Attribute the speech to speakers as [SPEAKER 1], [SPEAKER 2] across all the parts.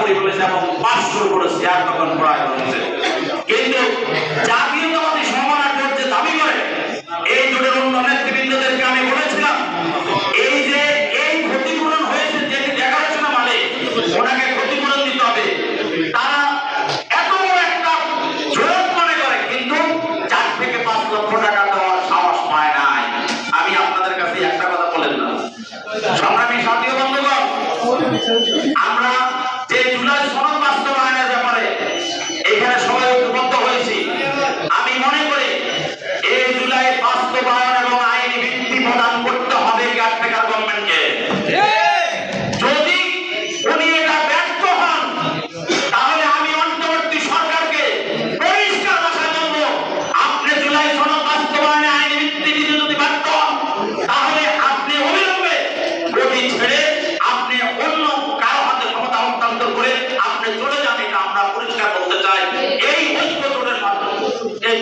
[SPEAKER 1] করি বলেছে এবং পাশ শুরু করেছে আর তখন প্রায় হয়েছে কিন্তু জাতীয়তাবাদী সমানা করতে দাবি করে, এই জোটের অন্য নেতৃবৃন্দদেরকে আমি বলেছিলাম, এই যে এই ক্ষতিপূরণ হয়েছে যে এগারোশো না মানে ওনাকে ক্ষতিপূরণ দিতে হবে। তারা এত বড় একটা জোট মনে করে, কিন্তু চার থেকে পাঁচ লক্ষ টাকা দেওয়ার সাহস পায় নাই। আমি আপনাদের কাছে একটা কথা বলে দিলাম। সংগ্রামী সাথীয় বন্ধুগণ, আমরা যে জুলাই সনদ বাস্তবায়নের ব্যাপারে এখানে সবাই ঐক্যবদ্ধ হয়েছি।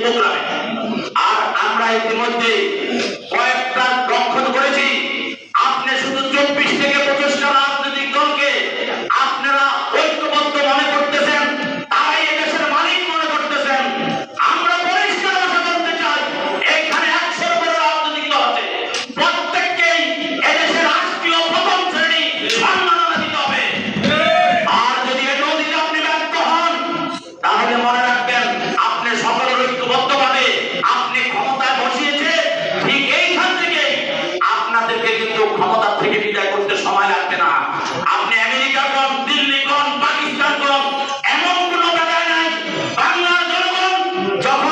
[SPEAKER 1] প্রোগ্রামে আর আমরা ইতিমধ্যে যখন